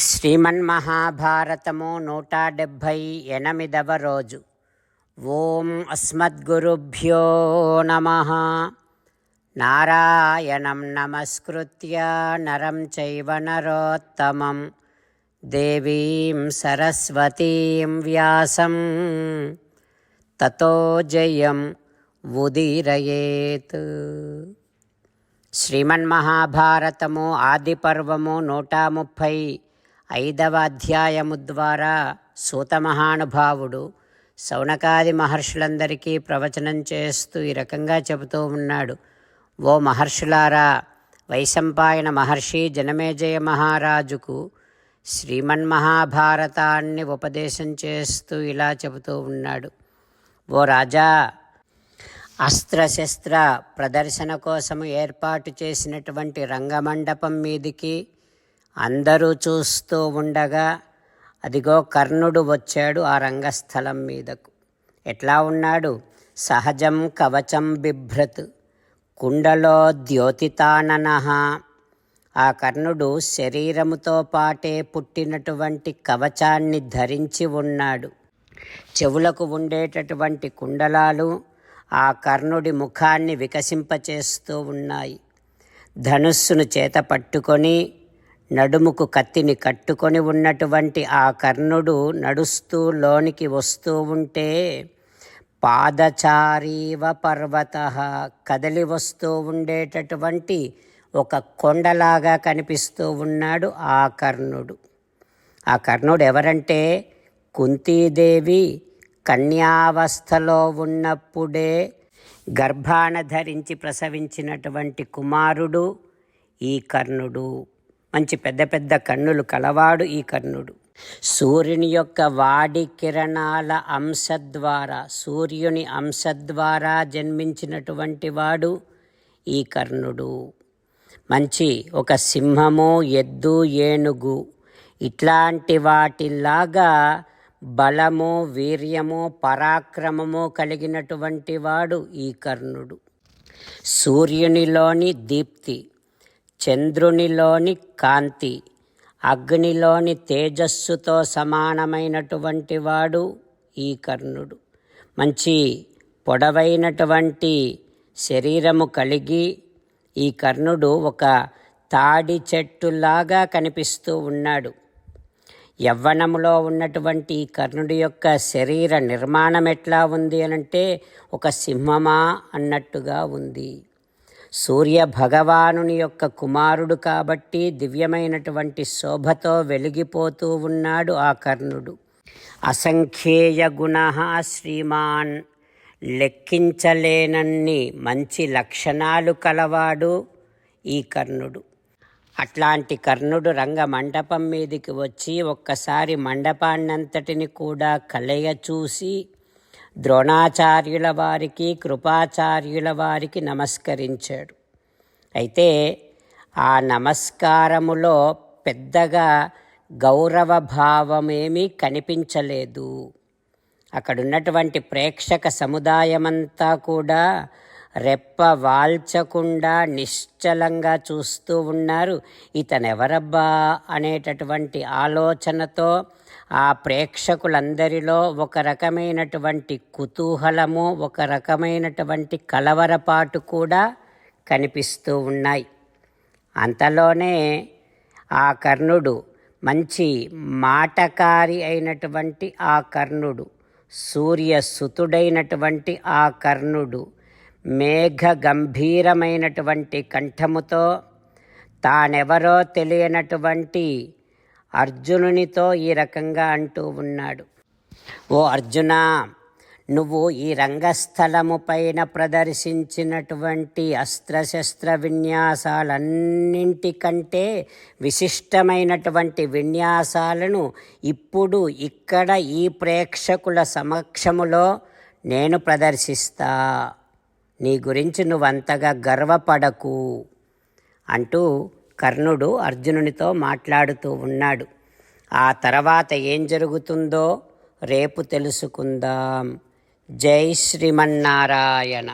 శ్రీమన్మహాభారతము నూట డెబ్భై ఎనిమిదవ రోజు. ఓం అస్మద్గురుభ్యో నమ. నారాయణం నమస్కృత్య నరం చైవ నరోత్తమం. దేవీం సరస్వతీం వ్యాసం. తతో జయం ఉదీరయేత్. శ్రీమన్మహాభారతము ఆది పర్వము నూట ముప్పై ఐదవ అధ్యాయము ద్వారా సూత మహానుభావుడు సౌనకాది మహర్షులందరికీ ప్రవచనం చేస్తూ ఈ రకంగా చెబుతూ ఉన్నాడు. ఓ మహర్షులారా వైశంపాయన మహర్షి జనమేజయ మహారాజుకు శ్రీమన్మహాభారతాన్ని ఉపదేశం చేస్తూ ఇలా చెబుతూ ఉన్నాడు. ఓ రాజా అస్త్రశస్త్ర ప్రదర్శన కోసం ఏర్పాటు చేసినటువంటి రంగమండపం మీదికి అందరూ చూస్తూ ఉండగా అదిగో కర్ణుడు వచ్చాడు ఆ రంగస్థలం మీదకు. ఎట్లా ఉన్నాడు? సహజం కవచం బిభ్రత్ కుండలో ద్యోతితానన. ఆ కర్ణుడు శరీరముతో పాటే పుట్టినటువంటి కవచాన్ని ధరించి ఉన్నాడు. చెవులకు ఉండేటటువంటి కుండలాలు ఆ కర్ణుడి ముఖాన్ని వికసింపచేస్తూ ఉన్నాయి. ధనుస్సును చేత పట్టుకొని నడుముకు కత్తిని కట్టుకొని ఉన్నటువంటి ఆ కర్ణుడు నడుస్తూ లోనికి వస్తూ ఉంటే పాదచారీవ పర్వత కదలి వస్తూ ఉండేటటువంటి ఒక కొండలాగా కనిపిస్తూ ఉన్నాడు ఆ కర్ణుడు. ఆ కర్ణుడు ఎవరంటే కుంతీదేవి కన్యావస్థలో ఉన్నప్పుడే గర్భాణ ధరించి ప్రసవించినటువంటి కుమారుడు ఈ కర్ణుడు. మంచి పెద్ద పెద్ద కన్నులు కలవాడు ఈ కర్ణుడు. సూర్యుని యొక్క వాడి కిరణాల అంశ ద్వారా సూర్యుని అంశ ద్వారా జన్మించినటువంటి వాడు ఈ కర్ణుడు. మంచి ఒక సింహము ఎద్దు ఏనుగు ఇట్లాంటి వాటిలాగా బలము వీర్యము పరాక్రమము కలిగినటువంటి వాడు ఈ కర్ణుడు. సూర్యునిలోని దీప్తి చంద్రునిలోని కాంతి అగ్నిలోని తేజస్సుతో సమానమైనటువంటి వాడు ఈ కర్ణుడు. మంచి పొడవైనటువంటి శరీరము కలిగి ఈ కర్ణుడు ఒక తాడి చెట్టులాగా కనిపిస్తూ ఉన్నాడు. యవ్వనములో ఉన్నటువంటి కర్ణుడి యొక్క శరీర నిర్మాణం ఎట్లా ఉంది అనంటే ఒక సింహమా అన్నట్టుగా ఉంది. సూర్య భగవానుని యొక్క కుమారుడు కాబట్టి దివ్యమైనటువంటి శోభతో వెలిగిపోతూ ఉన్నాడు ఆ కర్ణుడు. అసంఖ్యేయ గుణ శ్రీమాన్. లెక్కించలేనన్ని మంచి లక్షణాలు కలవాడు ఈ కర్ణుడు. అట్లాంటి కర్ణుడు రంగ మండపం మీదికి వచ్చి ఒక్కసారి మండపాన్నంతటిని కూడా కలయ చూసి ద్రోణాచార్యుల వారికి కృపాచార్యుల వారికి నమస్కరించాడు. అయితే ఆ నమస్కారములో పెద్దగా గౌరవ భావమేమీ కనిపించలేదు. అక్కడున్నటువంటి ప్రేక్షక సముదాయమంతా కూడా రెప్ప వాల్చకుండా నిశ్చలంగా చూస్తూ ఉన్నారు. ఇతనెవరబ్బా అనేటటువంటి ఆలోచనతో ఆ ప్రేక్షకులందరిలో ఒక రకమైనటువంటి కుతూహలము ఒక రకమైనటువంటి కలవరపాటు కూడా కనిపిస్తూ ఉన్నాయి. అంతలోనే ఆ కర్ణుడు మంచి మాటకారి అయినటువంటి ఆ కర్ణుడు సూర్యసుతుడైనటువంటి ఆ కర్ణుడు మేఘ గంభీరమైనటువంటి కంఠముతో తానెవరో తెలియనటువంటి అర్జునునితో ఈ రకంగా అంటూ ఉన్నాడు. ఓ అర్జున నువ్వు ఈ రంగస్థలము పైన ప్రదర్శించినటువంటి అస్త్రశస్త్ర విన్యాసాలన్నింటికంటే విశిష్టమైనటువంటి విన్యాసాలను ఇప్పుడు ఇక్కడ ఈ ప్రేక్షకుల సమక్షములో నేను ప్రదర్శిస్తా. నీ గురించి నువ్వంతగా గర్వపడకు అంటూ కర్ణుడు అర్జునునితో మాట్లాడుతూ ఉన్నాడు. ఆ తర్వాత ఏం జరుగుతుందో రేపు తెలుసుకుందాం. జై శ్రీమన్నారాయణ.